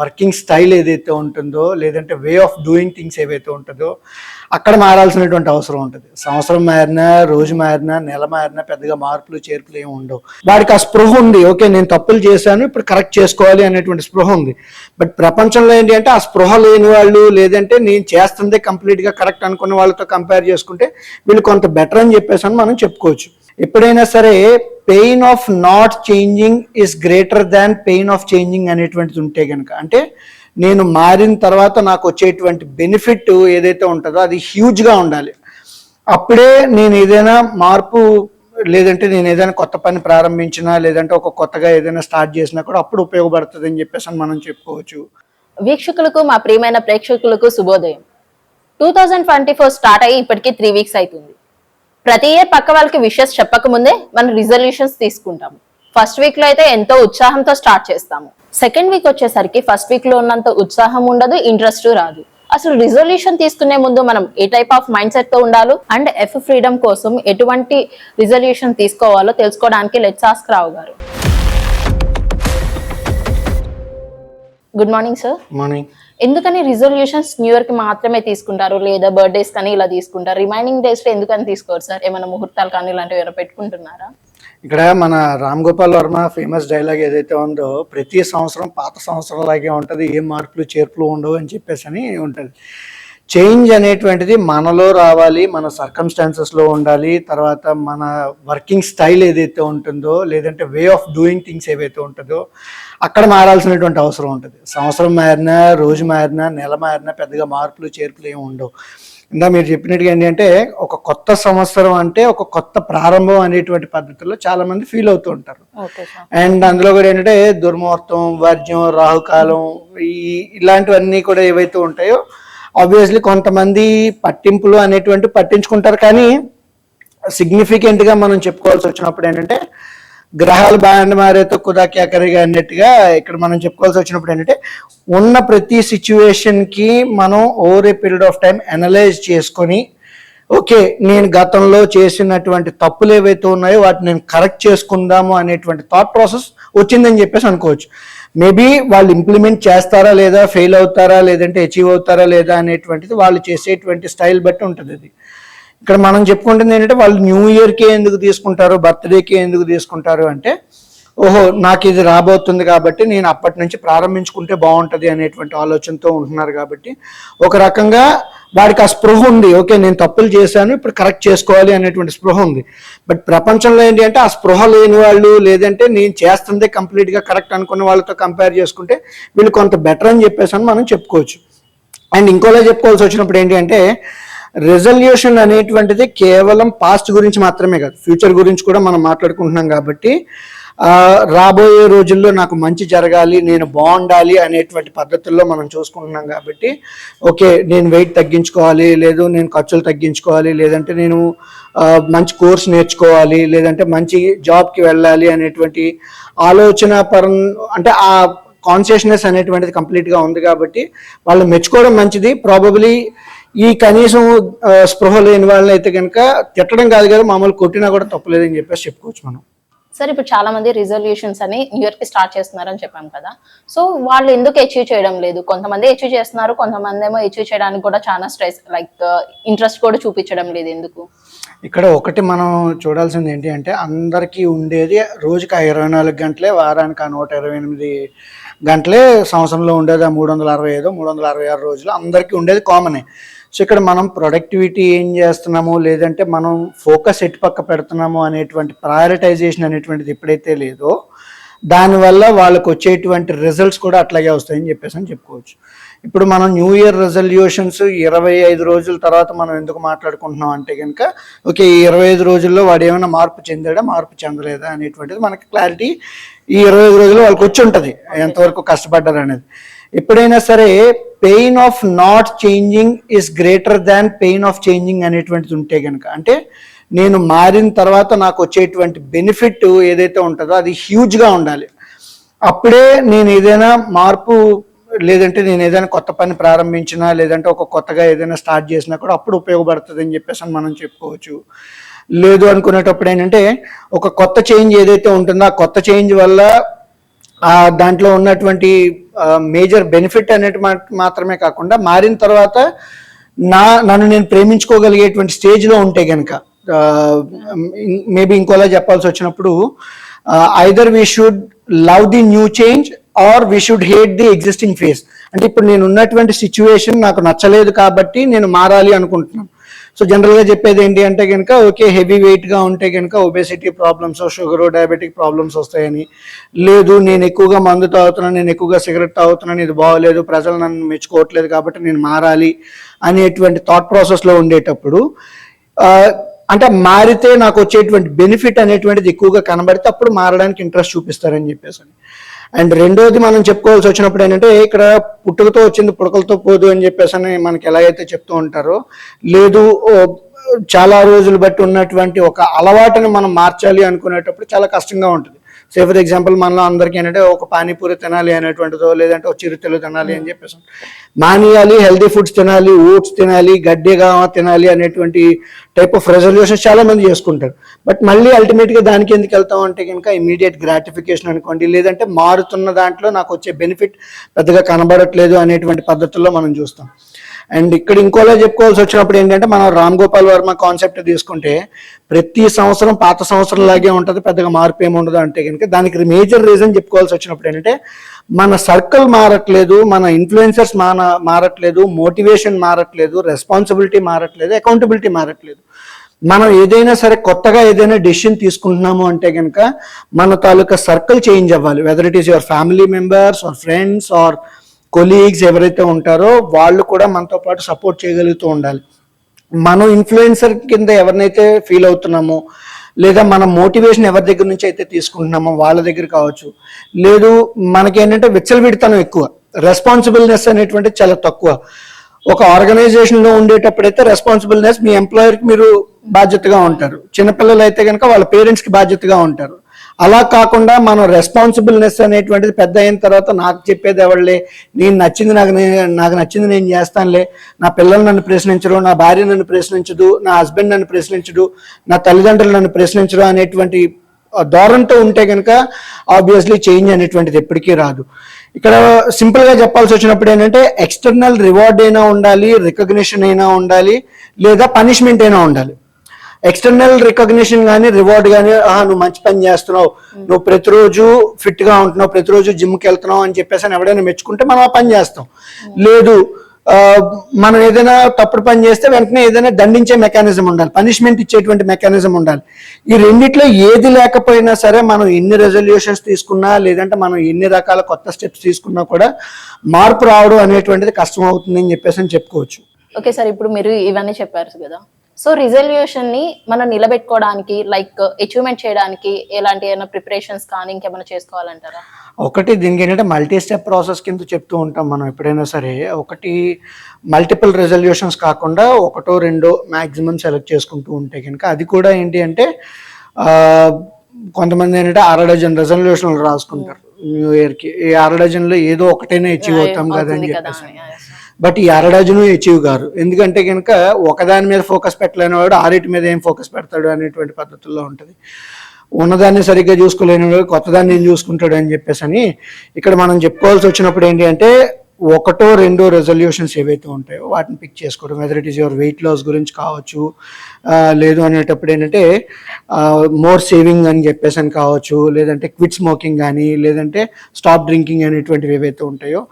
Working style ఏదైతే ఉంటుందో లేదంటే వే ఆఫ్ డూయింగ్ థింగ్స్ ఏవైతే ఉంటుందో అక్కడ మారాల్సినటువంటి అవసరం ఉంటుంది. సంవత్సరం మారినా రోజు మారినా నెల మారినా పెద్దగా మార్పులు చేర్పులు ఏమి ఉండవు. వాడికి ఆ స్పృహ ఉంది. ఓకే నేను తప్పులు చేశాను ఇప్పుడు కరెక్ట్ చేసుకోవాలి అనేటువంటి స్పృహ ఉంది. బట్ ప్రపంచంలో ఏంటి అంటే ఆ స్పృహ లేని వాళ్ళు లేదంటే నేను చేస్తుందే కంప్లీట్గా కరెక్ట్ అనుకున్న వాళ్ళతో కంపేర్ చేసుకుంటే వీళ్ళు కొంత బెటర్ అని చెప్పేసి అని మనం చెప్పుకోవచ్చు. ఎప్పుడైనా సరే pain of not changing is greater than pain of changing అనేటువంటిది ఉంటే కనుక అంటే నేను మారిన తర్వాత నాకు వచ్చేటువంటి బెనిఫిట్ ఏదైతే ఉంటుందో అది హ్యూజ్గా ఉండాలి. అప్పుడే నేను ఏదైనా మార్పు లేదంటే నేను ఏదైనా కొత్త పని ప్రారంభించినా లేదంటే ఒక కొత్తగా ఏదైనా స్టార్ట్ చేసినా కూడా అప్పుడు ఉపయోగపడుతుంది అని చెప్పేసి అని మనం చెప్పుకోవచ్చు. వీక్షకులకు మా ప్రియమైన ప్రేక్షకులకు శుభోదయం. Two thousand twenty four start అయ్యి ఇప్పటికీ త్రీ వీక్స్ అవుతుంది ప్రతి ఇయర్ పక్క వాళ్ళకి విషెస్ చెప్పక ముందే మనం రిజల్యూషన్స్ తీసుకుంటాము. ఫస్ట్ వీక్లో అయితే ఎంతో ఉత్సాహంతో స్టార్ట్ చేస్తాము. సెకండ్ వీక్ వచ్చేసరికి ఫస్ట్ వీక్లో ఉన్నంత ఉత్సాహం ఉండదు ఇంట్రెస్ట్ రాదు. అసలు రిజల్యూషన్ తీసుకునే ముందు మనం ఏ టైప్ ఆఫ్ మైండ్ సెట్తో ఉండాలి అండ్ ఎఫ్ ఫ్రీడమ్ కోసం ఎటువంటి రిజల్యూషన్ తీసుకోవాలో తెలుసుకోవడానికి లెట్స్ ఆస్క్ రావు గారు. గుడ్ మార్నింగ్ సార్ మార్నింగ్ ఎందుకని రిజల్యూషన్స్ న్యూ ఇయర్కి మాత్రమే తీసుకుంటారు? లేదా బర్త్డేస్ కానీ ఇలా తీసుకుంటారు? రిమైనింగ్ డేస్లో ఎందుకని తీసుకోరు సార్? ఏమైనా ముహూర్తాలు కానీ ఇలాంటివి ఏమైనా పెట్టుకుంటున్నారా? ఇక్కడ మన రామ్ గోపాల్ వర్మ ఫేమస్ డైలాగ్ ఏదైతే ఉందో ప్రతి సంవత్సరం పాత సంవత్సరం లాగే ఉంటుంది. ఏ మార్పులు చేర్పులు ఉండవు అని చెప్పేసి అని ఉంటుంది. చేంజ్ అనేటువంటిది మనలో రావాలి మన సర్కమ్స్టాన్సెస్లో ఉండాలి తర్వాత మన వర్కింగ్ స్టైల్ ఏదైతే ఉంటుందో లేదంటే వే ఆఫ్ డూయింగ్ థింగ్స్ ఏవైతే ఉంటుందో అక్కడ మారాల్సినటువంటి అవసరం ఉంటుంది. సంవత్సరం మారినా రోజు మారినా నెల మారినా పెద్దగా మార్పులు చేర్పులు ఏమి ఉండవు. ఇందా మీరు చెప్పినట్టుగా ఏంటంటే ఒక కొత్త సంవత్సరం అంటే ఒక కొత్త ప్రారంభం అనేటువంటి పద్ధతిలో చాలా మంది ఫీల్ అవుతూ ఉంటారు. అండ్ అందులో కూడా ఏంటంటే దుర్ముహూర్తం వర్జ్యం రాహుకాలం ఈ ఇలాంటివన్నీ కూడా ఏవైతే ఉంటాయో ఆబ్వియస్లీ కొంతమంది పట్టింపులు అనేటువంటి పట్టించుకుంటారు కానీ సిగ్నిఫికెంట్గా మనం చెప్పుకోవాల్సి వచ్చినప్పుడు ఏంటంటే గ్రహాలు బాగా మారేతో కుదాకి అక్కడిగా అన్నట్టుగా ఇక్కడ మనం చెప్పుకోవాల్సి వచ్చినప్పుడు ఏంటంటే ఉన్న ప్రతి సిచ్యువేషన్కి మనం over a period of time analyse చేసుకొని ఓకే నేను గతంలో చేసినటువంటి తప్పులు ఏవైతే ఉన్నాయో వాటిని నేను కరెక్ట్ చేసుకుందాము అనేటువంటి థాట్ ప్రాసెస్ వచ్చిందని చెప్పేసి అనుకోవచ్చు. మేబీ వాళ్ళు ఇంప్లిమెంట్ చేస్తారా లేదా ఫెయిల్ అవుతారా లేదంటే అచీవ్ అవుతారా లేదా అనేటువంటిది వాళ్ళు చేసేటువంటి స్టైల్ బట్టి ఉంటుంది అది. ఇక్కడ మనం చెప్పుకుంటుంది ఏంటంటే వాళ్ళు న్యూ ఇయర్కే ఎందుకు తీసుకుంటారు బర్త్డేకే ఎందుకు తీసుకుంటారు అంటే ఓహో నాకు ఇది రాబోతుంది కాబట్టి నేను అప్పటి నుంచి ప్రారంభించుకుంటే బాగుంటుంది అనేటువంటి ఆలోచనతో ఉంటున్నారు కాబట్టి ఒక రకంగా వాడికి ఆ స్పృహ ఉంది. ఓకే నేను తప్పులు చేశాను ఇప్పుడు కరెక్ట్ చేసుకోవాలి అనేటువంటి స్పృహ ఉంది. బట్ ప్రపంచంలో ఏంటి అంటే ఆ స్పృహ లేని వాళ్ళు లేదంటే నేను చేస్తుందే కంప్లీట్గా కరెక్ట్ అనుకున్న వాళ్ళతో కంపేర్ చేసుకుంటే వీళ్ళు కొంత బెటర్ అని చెప్పేసి అని మనం చెప్పుకోవచ్చు. అండ్ ఇంకోలా చెప్పుకోవాల్సి వచ్చినప్పుడు ఏంటి అంటే రెజల్యూషన్ అనేటువంటిది కేవలం పాస్ట్ గురించి మాత్రమే కాదు. ఫ్యూచర్ గురించి కూడా మనం మాట్లాడుకుంటున్నాం కాబట్టి రాబోయే రోజుల్లో నాకు మంచి జరగాలి నేను బాగుండాలి అనేటువంటి పద్ధతుల్లో మనం చూసుకుంటున్నాం కాబట్టి ఓకే నేను వెయిట్ తగ్గించుకోవాలి లేదు నేను ఖర్చులు తగ్గించుకోవాలి లేదంటే నేను మంచి కోర్స్ నేర్చుకోవాలి లేదంటే మంచి జాబ్కి వెళ్ళాలి అనేటువంటి ఆలోచన పరం అంటే ఆ కాన్షియస్నెస్ అనేటువంటిది కంప్లీట్గా ఉంది కాబట్టి వాళ్ళు మెచ్చుకోవడం మంచిది. ప్రాబబ్లీ ఈ కనీసం స్పృహ లేని వాళ్ళని అయితే కనుక తిట్టడం కాదు కదా మామూలు కొట్టినా కూడా తప్పలేదని చెప్పేసి చెప్పుకోవచ్చు మనం. సార్ ఇప్పుడు చాలా మంది రిజల్యూషన్స్ అని న్యూ ఇయర్కి స్టార్ట్ చేస్తున్నారని చెప్పాం కదా. సో వాళ్ళు ఎందుకు అచీవ్ చేయడం లేదు? కొంతమంది అచీవ్ చేస్తున్నారు కొంతమంది ఏమో అచీవ్ చేయడానికి కూడా చాలా స్ట్రెస్ లైక్ ఇంట్రెస్ట్ కూడా చూపించడం లేదు ఎందుకు? ఇక్కడ ఒకటి మనం చూడాల్సింది ఏంటి అంటే అందరికీ ఉండేది రోజుకి ఇరవై నాలుగు గంటలే వారానికి ఆ నూట ఇరవై ఎనిమిది గంటలే సంవత్సరంలో ఉండేది ఆ మూడు వందల అరవై ఐదు మూడు వందల అరవై ఆరు రోజులు అందరికీ ఉండేది కామనే సో ఇక్కడ మనం ప్రొడక్టివిటీ ఏం చేస్తున్నాము? లేదంటే మనం ఫోకస్ ఎటు పక్క పెడుతున్నాము అనేటువంటి ప్రయారిటైజేషన్ అనేటువంటిది ఎప్పుడైతే లేదో దానివల్ల వాళ్ళకు వచ్చేటువంటి రిజల్ట్స్ కూడా అట్లాగే వస్తాయని చెప్పేసి అని చెప్పుకోవచ్చు. ఇప్పుడు మనం న్యూ ఇయర్ రెజల్యూషన్స్ ఇరవై ఐదు రోజుల తర్వాత మనం ఎందుకు మాట్లాడుకుంటున్నాం అంటే కనుక ఓకే ఈ ఇరవై ఐదు రోజుల్లో వాడు ఏమైనా మార్పు చెందాడా మార్పు చెందలేదా అనేటువంటిది మనకి క్లారిటీ ఈ ఇరవై ఐదు రోజుల్లో వాళ్ళకి వచ్చి ఉంటుంది ఎంతవరకు కష్టపడ్డారు అనేది ఎప్పుడైనా సరే pain of not changing is greater than pain of changing అనేటువంటిది ఉంటే కనుక అంటే నేను మారిన తర్వాత నాకు వచ్చేటువంటి బెనిఫిట్ ఏదైతే ఉంటుందో అది హ్యూజ్గా ఉండాలి. అప్పుడే నేను ఏదైనా మార్పు లేదంటే నేను ఏదైనా కొత్త పని ప్రారంభించినా లేదంటే ఒక కొత్తగా ఏదైనా స్టార్ట్ చేసినా కూడా అప్పుడు ఉపయోగపడుతుంది అని చెప్పేసి అని మనం చెప్పుకోవచ్చు. లేదు అనుకునేటప్పుడు ఏంటంటే ఒక కొత్త చేంజ్ ఏదైతే ఉంటుందో ఆ కొత్త చేంజ్ వల్ల దాంట్లో ఉన్నటువంటి మేజర్ బెనిఫిట్ అనేది మాత్రమే కాకుండా మారిన తర్వాత నా నన్ను నేను ప్రేమించుకోగలిగేటువంటి స్టేజ్లో ఉంటే కనుక మేబీ ఇంకోలా చెప్పాల్సి వచ్చినప్పుడు either we should love the new change or we should hate the existing phase అంటే ఇప్పుడు నేను ఉన్నటువంటి సిచ్యువేషన్ నాకు నచ్చలేదు కాబట్టి నేను మారాలి అనుకుంటున్నాను. సో జనరల్గా చెప్పేది ఏంటి అంటే కనుక ఓకే హెవీ వెయిట్గా ఉంటే కనుక obesity problems sugar diabetic problems వస్తాయని. లేదు నేను ఎక్కువగా మందు తాగుతున్నాను నేను ఎక్కువగా సిగరెట్ తాగుతున్నాను ఇది బాగోలేదు ప్రజలు నన్ను మెచ్చుకోవట్లేదు కాబట్టి నేను మారాలి అనేటువంటి థాట్ ప్రాసెస్లో ఉండేటప్పుడు అంటే మారితే నాకు వచ్చేటువంటి బెనిఫిట్ అనేటువంటిది ఎక్కువగా కనబడితే అప్పుడు మారడానికి ఇంట్రెస్ట్ చూపిస్తారని చెప్పేసి అండ్ రెండోది మనం చెప్పుకోవాల్సి వచ్చినప్పుడు ఏంటంటే ఇక్కడ పుట్టుకతో వచ్చింది పుడకలతో పోదు అని చెప్పేసి అని మనకి ఎలా అయితే చెప్తూ ఉంటారో లేదు చాలా రోజులు బట్టి ఉన్నటువంటి ఒక అలవాటుని మనం మార్చాలి అనుకునేటప్పుడు చాలా కష్టంగా ఉంటుంది. సే ఫర్ ఎగ్జాంపుల్ మనలో అందరికీ ఏంటంటే ఒక పానీపూరి తినాలి అనేటువంటిదో లేదంటే ఒక చిరుతిలు తినాలి అని చెప్పేసి మానేయాలి హెల్దీ ఫుడ్స్ తినాలి ఓట్స్ తినాలి గడ్డిగా తినాలి అనేటువంటి టైప్ ఆఫ్ రెజల్యూషన్స్ చాలా మంది చేసుకుంటారు. బట్ మళ్ళీ అల్టిమేట్గా దానికి ఎందుకు వెళ్తాం అంటే కనుక ఇమీడియట్ గ్రాటిఫికేషన్ అనుకోండి లేదంటే మారుతున్న దాంట్లో నాకు వచ్చే బెనిఫిట్ పెద్దగా కనబడట్లేదు అనేటువంటి పద్ధతుల్లో మనం చూస్తాం. అండ్ ఇక్కడ ఇంకోలా చెప్పుకోవాల్సి వచ్చినప్పుడు ఏంటంటే మనం రామ్ గోపాల్ వర్మ కాన్సెప్ట్ తీసుకుంటే ప్రతి సంవత్సరం పాత సంవత్సరం లాగే ఉంటుంది పెద్దగా మార్పు ఏమి ఉండదు అంటే కనుక దానికి మేజర్ రీజన్ చెప్పుకోవాల్సి వచ్చినప్పుడు ఏంటంటే మన సర్కిల్ మారట్లేదు మన ఇన్ఫ్లుయెన్సర్స్ మాన మారట్లేదు మోటివేషన్ మారట్లేదు రెస్పాన్సిబిలిటీ మారట్లేదు అకౌంటబిలిటీ మారట్లేదు. మనం ఏదైనా సరే కొత్తగా ఏదైనా డెసిషన్ తీసుకుంటున్నాము అంటే కనుక మన తాలూకా సర్కిల్ చేంజ్ అవ్వాలి. Whether it is your family members or friends or colleagues ఎవరైతే ఉంటారో వాళ్ళు కూడా మనతో పాటు సపోర్ట్ చేయగలుగుతూ ఉండాలి. మనం ఇన్ఫ్లుయెన్సర్ కింద ఎవరినైతే ఫీల్ అవుతున్నామో లేదా మన మోటివేషన్ ఎవరి దగ్గర నుంచి అయితే తీసుకుంటున్నామో వాళ్ళ దగ్గర కావచ్చు లేదు మనకేంటంటే విచ్చలవిడితనం ఎక్కువ రెస్పాన్సిబిలినెస్ అనేటువంటి చాలా తక్కువ. ఒక ఆర్గనైజేషన్లో ఉండేటప్పుడైతే రెస్పాన్సిబిల్నెస్ మీ ఎంప్లాయర్కి మీరు బాధ్యతగా ఉంటారు. చిన్నపిల్లలు అయితే కనుక వాళ్ళ పేరెంట్స్కి బాధ్యతగా ఉంటారు. అలా కాకుండా మనం రెస్పాన్సిబుల్నెస్ అనేటువంటిది పెద్ద అయిన తర్వాత నాకు చెప్పేది ఎవళ్ళే నేను నచ్చింది నాకు నాకు నచ్చింది నేను చేస్తానులే. నా పిల్లలు నన్ను ప్రశ్నించరు నా భార్య నన్ను ప్రశ్నించదు నా హస్బెండ్ నన్ను ప్రశ్నించడు నా తల్లిదండ్రులు నన్ను ప్రశ్నించరు అనేటువంటి ధోరణితో ఉంటే కనుక ఆబ్వియస్లీ చేంజ్ అనేటువంటిది ఎప్పటికీ రాదు. ఇక్కడ సింపుల్గా చెప్పాల్సి వచ్చినప్పుడు ఏంటంటే ఎక్స్టర్నల్ రివార్డ్ అయినా ఉండాలి రికగ్నిషన్ అయినా ఉండాలి లేదా పనిష్మెంట్ అయినా ఉండాలి. ఎక్స్టర్నల్ రికగ్నిషన్ కానీ రివార్డ్ కానీ ఆహా నువ్వు మంచి పని చేస్తున్నావు. నువ్వు ప్రతిరోజు ఫిట్గా ఉంటున్నావు. ప్రతిరోజు జిమ్కి వెళ్తున్నావు అని చెప్పేసి అని ఎవడైనా మెచ్చుకుంటే మనం ఆ పని చేస్తాం. లేదు మనం ఏదైనా తప్పుడు పని చేస్తే వెంటనే ఏదైనా దండించే మెకానిజం ఉండాలి. పనిష్మెంట్ ఇచ్చేటువంటి మెకానిజం ఉండాలి. ఈ రెండిట్లో ఏది లేకపోయినా సరే మనం ఎన్ని రెజల్యూషన్స్ తీసుకున్నా లేదంటే మనం ఎన్ని రకాల కొత్త స్టెప్స్ తీసుకున్నా కూడా మార్పు రావడం అనేటువంటిది కష్టం అవుతుంది అని చెప్పేసి అని చెప్పుకోవచ్చు. ఓకే సార్ ఇప్పుడు మీరు ఇవన్నీ చెప్పారు కదా. సో రిజల్యూషన్ని మనం నిలబెట్టుకోవడానికి లైక్ అచీవ్మెంట్ చేయడానికి ఎలాంటి ఏమైనా ప్రిపరేషన్స్ కానీ ఇంకేమైనా చేసుకోవాలంటారా? ఒకటి దీనికి ఏంటంటే మల్టీ స్టెప్ ప్రాసెస్ కింద చెప్తూ ఉంటాం మనం ఎప్పుడైనా సరే. ఒకటి మల్టిపుల్ రెజల్యూషన్స్ కాకుండా ఒకటో రెండో మ్యాక్సిమం సెలెక్ట్ చేసుకుంటూ ఉంటే కనుక అది కూడా ఏంటి అంటే ఆ, కొంతమంది ఏంటంటే అర డజన్ రెజల్యూషన్లు రాసుకుంటారు. న్యూ ఇయర్కి ఈ అర డజన్లో ఏదో ఒకటైనా అచీవ్ అవుతాం కదా అని అవుతుంది కదా చెప్పేసి. బట్ ఈ అర అచీవ్ గారు. ఎందుకంటే కనుక ఒకదాని మీద ఫోకస్ పెట్టలేని వాడు ఆరిటి మీద ఏం ఫోకస్ పెడతాడు అనేటువంటి పద్ధతుల్లో ఉంటుంది. ఉన్నదాన్ని సరిగ్గా చూసుకోలేని వాడు కొత్తదాన్ని ఏం చూసుకుంటాడు అని చెప్పేసి అని ఇక్కడ మనం చెప్పుకోవాల్సి వచ్చినప్పుడు ఏంటి అంటే ఒకటో రెండో రెజల్యూషన్స్ ఏవైతే ఉంటాయో వాటిని పిక్ చేసుకోవడం whether it is your weight loss గురించి కావచ్చు లేదు అనేటప్పుడు ఏంటంటే మోర్ సేవింగ్ అని చెప్పేసి అని కావచ్చు లేదంటే క్విట్ స్మోకింగ్ కానీ లేదంటే స్టాప్ డ్రింకింగ్ అనేటువంటివి ఏవైతే ఉంటాయో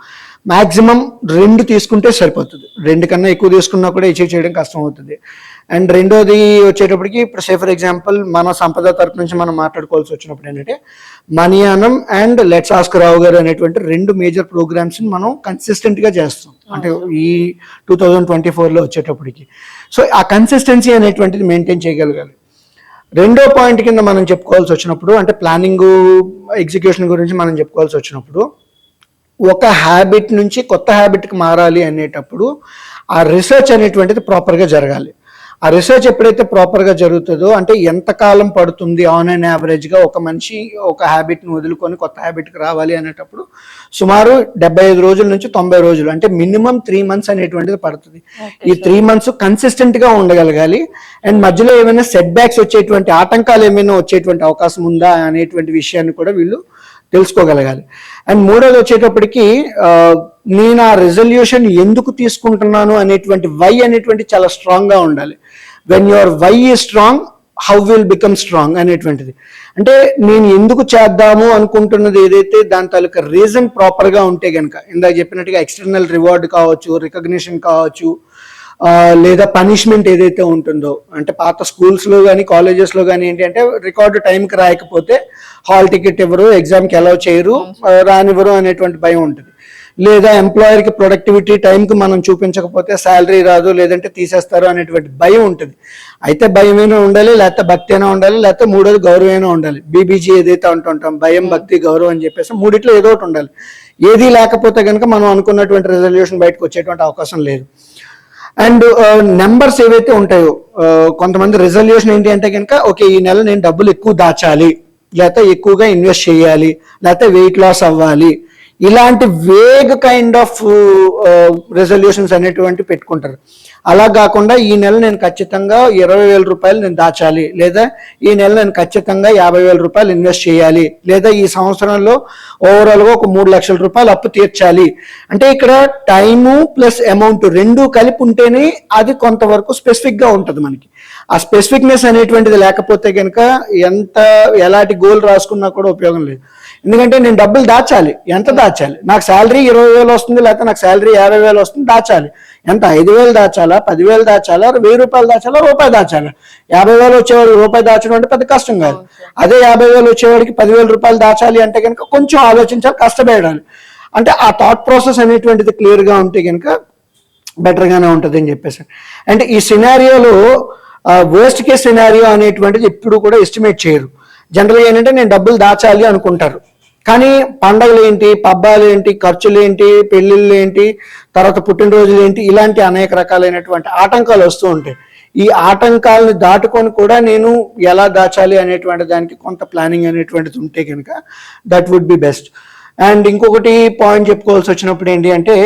మాక్సిమం రెండు తీసుకుంటే సరిపోతుంది. రెండు కన్నా ఎక్కువ తీసుకున్నా కూడా అచీవ్ చేయడం కష్టం అవుతుంది అండ్ రెండోది వచ్చేటప్పటికి ఇప్పుడు సే ఫర్ ఎగ్జాంపుల్ మన సంపద తరపు నుంచి మనం మాట్లాడుకోవాల్సి వచ్చినప్పుడు ఏంటంటే మనియానం and let's ask Rao garu అనేటువంటి రెండు మేజర్ ప్రోగ్రామ్స్ మనం కన్సిస్టెంట్గా చేస్తాం అంటే ఈ టూ థౌజండ్ ట్వంటీ ఫోర్లో వచ్చేటప్పటికి. సో ఆ కన్సిస్టెన్సీ అనేటువంటిది మెయింటైన్ చేయగలగాలి. రెండో పాయింట్ కింద మనం చెప్పుకోవాల్సి వచ్చినప్పుడు అంటే ప్లానింగ్ ఎగ్జిక్యూషన్ గురించి మనం చెప్పుకోవాల్సి వచ్చినప్పుడు ఒక హ్యాబిట్ నుంచి కొత్త హ్యాబిట్కి మారాలి అనేటప్పుడు ఆ రీసెర్చ్ అనేటువంటిది ప్రాపర్గా జరగాలి. ఆ రీసెర్చ్ ఎప్పుడైతే ప్రాపర్గా జరుగుతుందో అంటే ఎంతకాలం పడుతుంది ఆన్ అండ్ యావరేజ్గా ఒక మనిషి ఒక హ్యాబిట్ని వదులుకొని కొత్త హ్యాబిట్కి రావాలి అనేటప్పుడు సుమారు డెబ్బై ఐదు రోజుల నుంచి తొంభై రోజులు అంటే మినిమం త్రీ మంత్స్ అనేటువంటిది పడుతుంది. ఈ త్రీ మంత్స్ కన్సిస్టెంట్గా ఉండగలగాలి. అండ్ మధ్యలో ఏమైనా సెట్ బ్యాక్స్ వచ్చేటువంటి ఆటంకాలు ఏమైనా వచ్చేటువంటి అవకాశం ఉందా అనేటువంటి విషయాన్ని కూడా వీళ్ళు తెలుసుకోగలగాలి. అండ్ మూడోది వచ్చేటప్పటికి నేను ఆ రెజల్యూషన్ ఎందుకు తీసుకుంటున్నాను అనేటువంటి వై అనేటువంటి చాలా స్ట్రాంగ్గా ఉండాలి. When your why is strong how will become strong అనేటువంటిది. అంటే నేను ఎందుకు చేద్దాము అనుకుంటున్నది ఏదైతే దాని తాలూకా రీజన్ ప్రాపర్గా ఉంటే కనుక ఇందాక చెప్పినట్టుగా ఎక్స్టర్నల్ రివార్డ్ కావచ్చు రికగ్నిషన్ కావచ్చు లేదా పనిష్మెంట్ ఏదైతే ఉంటుందో అంటే పాత స్కూల్స్లో కానీ కాలేజెస్లో కానీ ఏంటి అంటే రికార్డు టైంకి రాయకపోతే హాల్ టికెట్ ఇవ్వరు ఎగ్జామ్కి అలౌ చేయరు రానివ్వరు అనేటువంటి భయం ఉంటుంది. లేదా ఎంప్లాయర్కి ప్రొడక్టివిటీ టైంకి మనం చూపించకపోతే శాలరీ రాదు లేదంటే తీసేస్తారు అనేటువంటి భయం ఉంటుంది. అయితే భయమైనా ఉండాలి? లేకపోతే భక్తి అయినా ఉండాలి? లేకపోతే మూడోది గౌరవమైనా ఉండాలి. బీబీజీ ఏదైతే అంటుంటాం భయం భక్తి గౌరవం అని చెప్పేసి మూడిట్లో ఏదో ఒకటి ఉండాలి. ఏది లేకపోతే కనుక మనం అనుకున్నటువంటి రెజల్యూషన్ బయటకు వచ్చేటువంటి అవకాశం లేదు. అండ్ నెంబర్స్ uh, ఏవైతే ఉంటాయో uh, కొంతమంది రిజల్యూషన్ ఏంటి అంటే కనుక ఓకే ఈ నెల నేను డబ్బులు ఎక్కువ దాచాలి లేకపోతే ఎక్కువగా ఇన్వెస్ట్ చేయాలి లేకపోతే వెయిట్ లాస్ అవ్వాలి. ఇలాంటి వేగ్ కైండ్ ఆఫ్ రెజల్యూషన్స్ అనేటువంటి పెట్టుకుంటారు. అలా కాకుండా ఈ నెల నేను ఖచ్చితంగా ఇరవై వేల రూపాయలు నేను దాచాలి. లేదా ఈ నెల నేను ఖచ్చితంగా యాభై వేల రూపాయలు ఇన్వెస్ట్ చేయాలి. లేదా ఈ సంవత్సరంలో ఓవరాల్గా ఒక మూడు లక్షల రూపాయలు అప్పు తీర్చాలి. అంటే ఇక్కడ టైము ప్లస్ అమౌంట్ రెండు కలిపి ఉంటేనే అది కొంతవరకు స్పెసిఫిక్గా ఉంటుంది మనకి. ఆ స్పెసిఫిక్నెస్ అనేటువంటిది లేకపోతే కనుక ఎంత ఎలాంటి గోల్ రాసుకున్నా కూడా ఉపయోగం లేదు. ఎందుకంటే నేను డబ్బులు దాచాలి. ఎంత దాచాలి? నాకు శాలరీ ఇరవై వేలు వస్తుంది లేకపోతే నాకు శాలరీ యాభై వేలు వస్తుంది దాచాలి. ఎంత? ఐదు వేలు దాచాలా? పదివేలు దాచాలా? వెయ్యి రూపాయలు దాచాలా? రూపాయి దాచాలా? యాభై వేలు వచ్చేవాడికి రూపాయి దాచడం అంటే పెద్ద కష్టం కాదు. అదే యాభై వేలు వచ్చేవాడికి పదివేల రూపాయలు దాచాలి అంటే కనుక కొంచెం ఆలోచించాలి కష్టపడాలి. అంటే ఆ థాట్ ప్రాసెస్ అనేటువంటిది క్లియర్గా ఉంటే కనుక బెటర్గానే ఉంటుంది అని చెప్పేసి. అంటే ఈ సినారియోలో వేస్ట్ కేస్ సినారియో అనేటువంటిది ఎప్పుడు కూడా ఎస్టిమేట్ చేయరు. జనరల్గా ఏంటంటే నేను డబ్బులు దాచాలి అనుకుంటారు. కానీ పండగలు ఏంటి పబ్బాలు ఏంటి ఖర్చులు ఏంటి పెళ్ళిళ్ళు ఏంటి తర్వాత పుట్టినరోజులు ఏంటి ఇలాంటి అనేక రకాలైనటువంటి ఆటంకాలు వస్తూ ఉంటాయి. ఈ ఆటంకాలను దాటుకొని కూడా నేను ఎలా దాచాలి అనేటువంటి దానికి కొంత ప్లానింగ్ అనేటువంటిది ఉంటే కనుక that would be best and ఇంకొకటి పాయింట్ చెప్పుకోవాల్సి వచ్చినప్పుడు ఏంటి అంటే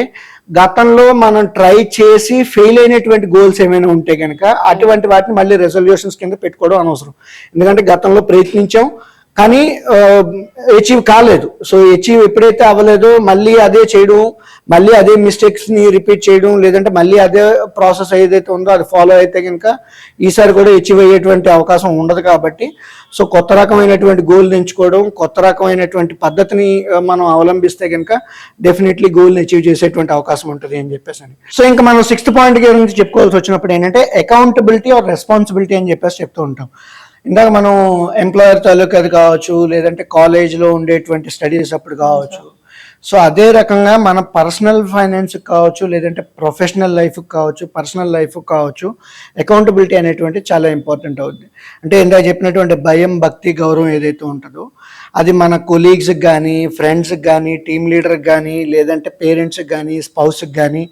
గతంలో మనం ట్రై చేసి ఫెయిల్ అయినటువంటి గోల్స్ ఏమైనా ఉంటే కనుక అటువంటి వాటిని మళ్ళీ రెజల్యూషన్స్ కింద పెట్టుకోవడం అనవసరం. ఎందుకంటే గతంలో ప్రయత్నించాం కానీ అచీవ్ కాలేదు. సో అచీవ్ ఎప్పుడైతే అవ్వలేదో మళ్ళీ అదే చేయడం మళ్ళీ అదే మిస్టేక్స్ని రిపీట్ చేయడం లేదంటే మళ్ళీ అదే ప్రాసెస్ ఏదైతే ఉందో అది ఫాలో అయితే కనుక ఈసారి కూడా అచీవ్ అయ్యేటువంటి అవకాశం ఉండదు కాబట్టి సో కొత్త రకమైనటువంటి గోల్ ఎంచుకోవడం కొత్త రకమైనటువంటి పద్ధతిని మనం అవలంబిస్తే కనుక డెఫినెట్లీ గోల్ని అచీవ్ చేసేటువంటి అవకాశం ఉంటుంది అని చెప్పేసి అని. సో ఇంకా మనం సిక్స్త్ పాయింట్ గురించి చెప్పుకోవాల్సి వచ్చినప్పుడు ఏంటంటే అకౌంటబిలిటీ ఆర్ రెస్పాన్సిబిలిటీ అని చెప్పేసి చెప్తూ ఉంటాం. ఇందాక మనం ఎంప్లాయర్ తాలూకా అది కావచ్చు లేదంటే కాలేజ్లో ఉండేటువంటి స్టడీస్ అప్పుడు కావచ్చు. సో అదే రకంగా మన పర్సనల్ ఫైనాన్స్ కావచ్చు లేదంటే ప్రొఫెషనల్ లైఫ్ కావచ్చు పర్సనల్ లైఫ్ కావచ్చు అకౌంటబిలిటీ అనేటువంటి చాలా ఇంపార్టెంట్ అవుతుంది అంటే ఇందాక చెప్పినటువంటి భయం భక్తి గౌరవం ఏదైతే ఉంటుందో అది మన కొలీగ్స్కి కానీ ఫ్రెండ్స్కి కానీ టీమ్ లీడర్కి కానీ లేదంటే పేరెంట్స్కి కానీ స్పౌస్కి కానీ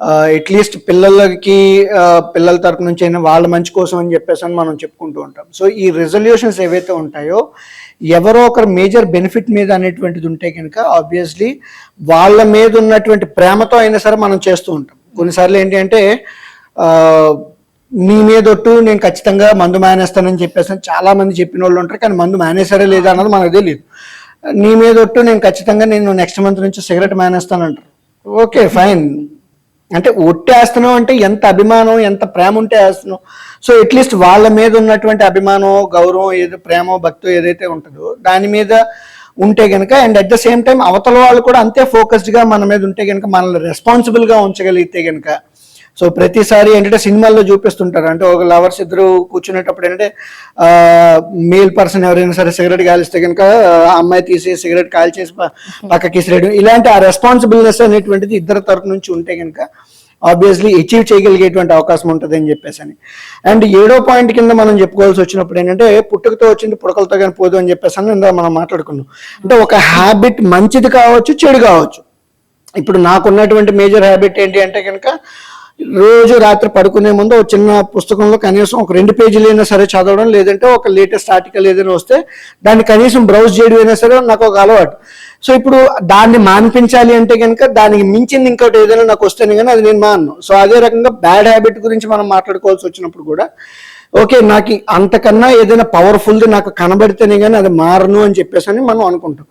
అట్లీస్ట్ పిల్లలకి పిల్లల తరపు నుంచి అయినా వాళ్ళ మంచి కోసం అని చెప్పేసి అని మనం చెప్పుకుంటూ ఉంటాం. సో ఈ రెజల్యూషన్స్ ఏవైతే ఉంటాయో ఎవరో ఒకరు మేజర్ బెనిఫిట్ మీద అనేటువంటిది ఉంటే కనుక ఆబ్వియస్లీ వాళ్ళ మీద ఉన్నటువంటి ప్రేమతో అయినా సరే మనం చేస్తూ ఉంటాం. కొన్నిసార్లు ఏంటి అంటే ఆ, నీ మీదొట్టు నేను ఖచ్చితంగా మందు మానేస్తానని చెప్పేసి చాలా మంది చెప్పిన వాళ్ళు ఉంటారు కానీ మందు మానేసారే లేదా అన్నది మనకు తెలియదు నీ మీదొట్టు నేను ఖచ్చితంగా నేను నెక్స్ట్ మంత్ నుంచి సిగరెట్ మానేస్తానంటారు. ఓకే ఫైన్ అంటే ఒట్టేస్తున్నాం అంటే ఎంత అభిమానం ఎంత ప్రేమ ఉంటే వేస్తున్నావు సో అట్లీస్ట్ వాళ్ళ మీద ఉన్నటువంటి అభిమానం గౌరవం ఏదో ప్రేమ భక్తో ఏదైతే ఉంటుందో దాని మీద ఉంటే కనుక and at the same time అవతల వాళ్ళు కూడా అంతే ఫోకస్డ్గా మన మీద ఉంటే కనుక మనల్ని రెస్పాన్సిబుల్గా ఉంచగలిగితే కనుక సో ప్రతిసారి ఏంటంటే సినిమాల్లో చూపిస్తుంటారు. అంటే ఒక లవర్స్ ఇద్దరు కూర్చునేటప్పుడు ఏంటంటే మేల్ పర్సన్ ఎవరైనా సరే సిగరెట్ కాలిస్తే కనుక అమ్మాయి తీసి సిగరెట్ కాల్చేసి ప- పక్కకి ఇసిరేయడం. ఇలాంటి ఆ రెస్పాన్సిబిలినెస్ అనేటువంటిది ఇద్దరు తరపు నుంచి ఉంటే కనుక ఆబ్వియస్లీ అచీవ్ చేయగలిగేటువంటి అవకాశం ఉంటుంది అని చెప్పేసి అని. అండ్ ఏడో పాయింట్ కింద మనం చెప్పుకోవాల్సి వచ్చినప్పుడు ఏంటంటే పుట్టుకతో వచ్చింది పుడకలతో కానీ పోదు అని చెప్పేసి అని ఇందాక మనం మాట్లాడుకున్నాం. అంటే ఒక హ్యాబిట్ మంచిది కావచ్చు చెడు కావచ్చు. ఇప్పుడు నాకున్నటువంటి మేజర్ హ్యాబిట్ ఏంటి అంటే కనుక రోజు రాత్రి పడుకునే ముందు ఒక చిన్న పుస్తకంలో కనీసం ఒక రెండు పేజీలు అయినా సరే చదవడం లేదంటే ఒక లేటెస్ట్ ఆర్టికల్ ఏదైనా వస్తే దాన్ని కనీసం బ్రౌజ్ చేయడం అయినా సరే నాకు ఒక అలవాటు. సో ఇప్పుడు దాన్ని మాన్పించాలి అంటే కనుక దానికి మించింది ఇంకోటి ఏదైనా నాకు వస్తేనే కానీ అది నేను మాను సో అదే రకంగా బ్యాడ్ హ్యాబిట్ గురించి మనం మాట్లాడుకోవాల్సి వచ్చినప్పుడు కూడా ఓకే నాకు అంతకన్నా ఏదైనా పవర్ఫుల్ది నాకు కనబడితేనే కానీ అది మారను అని చెప్పేసి అని మనం అనుకుంటాం.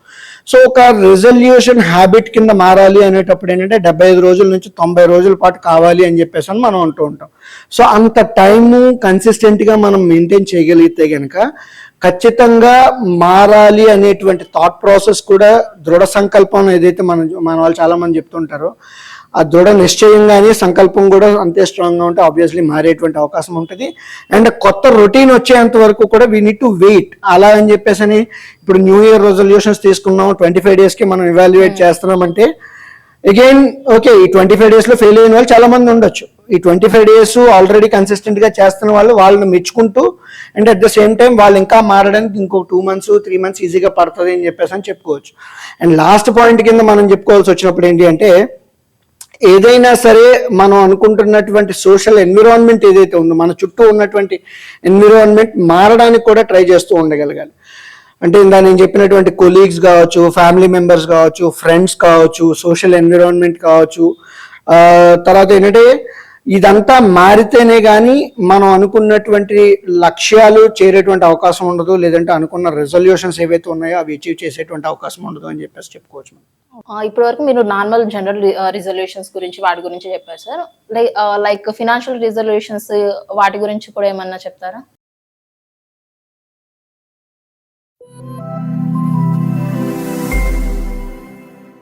సో ఒక రిజల్యూషన్ హ్యాబిట్ కింద మారాలి అనేటప్పుడు ఏంటంటే డెబ్బై ఐదు రోజుల నుంచి తొంభై రోజుల పాటు కావాలి అని చెప్పేసి అని మనం అంటూ ఉంటాం. సో అంత టైము కన్సిస్టెంట్గా మనం మెయింటైన్ చేయగలిగితే కనుక ఖచ్చితంగా మారాలి అనేటువంటి థాట్ ప్రాసెస్ కూడా దృఢ సంకల్పం ఏదైతే మన మన వాళ్ళు చాలా మంది చెప్తుంటారో ఆ దృఢ నిశ్చయం కానీ సంకల్పం కూడా అంతే స్ట్రాంగ్గా ఉంటే ఆబ్వియస్లీ మారేటువంటి అవకాశం ఉంటుంది. అండ్ కొత్త రొటీన్ వచ్చేంత వరకు కూడా వీ నీడ్ టు వెయిట్ అలా అని చెప్పేసి అని ఇప్పుడు న్యూ ఇయర్ రెజల్యూషన్స్ తీసుకున్నాం ట్వంటీ ఫైవ్ డేస్కి మనం ఇవాల్యుయేట్ చేస్తున్నామంటే అగైన్ ఓకే ఈ ట్వంటీ ఫైవ్ డేస్లో ఫెయిల్ అయిన వాళ్ళు చాలా మంది ఉండొచ్చు. ఈ ట్వంటీ ఫైవ్ డేస్ ఆల్రెడీ కన్సిస్టెంట్గా చేస్తున్న వాళ్ళు వాళ్ళని మెచ్చుకుంటూ and at the same time వాళ్ళు ఇంకా మారడానికి ఇంకో టూ మంత్స్ త్రీ మంత్స్ ఈజీగా పడుతుంది అని చెప్పేసి అని చెప్పుకోవచ్చు. అండ్ లాస్ట్ పాయింట్ కింద మనం చెప్పుకోవాల్సి వచ్చినప్పుడు ఏంటి అంటే ఏదైనా సరే మనం అనుకుంటున్నటువంటి సోషల్ ఎన్విరాన్మెంట్ ఏదైతే ఉందో మన చుట్టూ ఉన్నటువంటి ఎన్విరాన్మెంట్ మారడానికి కూడా ట్రై చేస్తూ ఉండగలగాలి. అంటే ఇందా నేను చెప్పినటువంటి కొలీగ్స్ కావచ్చు ఫ్యామిలీ మెంబర్స్ కావచ్చు ఫ్రెండ్స్ కావచ్చు సోషల్ ఎన్విరాన్మెంట్ కావచ్చు తర్వాత ఏంటంటే ఇదంతా మారితేనే కానీ మనం అనుకున్నటువంటి లక్ష్యాలు చేరేటువంటి అవకాశం ఉండదు లేదంటే అనుకున్న రెజల్యూషన్స్ ఏవైతే ఉన్నాయో అవి అచీవ్ చేసేటువంటి అవకాశం ఉండదు అని చెప్పేసి చెప్పుకోవచ్చు మనం. ఇప్పటి వరకు మీరు నార్మల్ జనరల్ రిజల్యూషన్స్ గురించి వాటి గురించి చెప్పారు sir like like financial resolutions వాటి గురించి కూడా ఏమన్నా చెప్తారా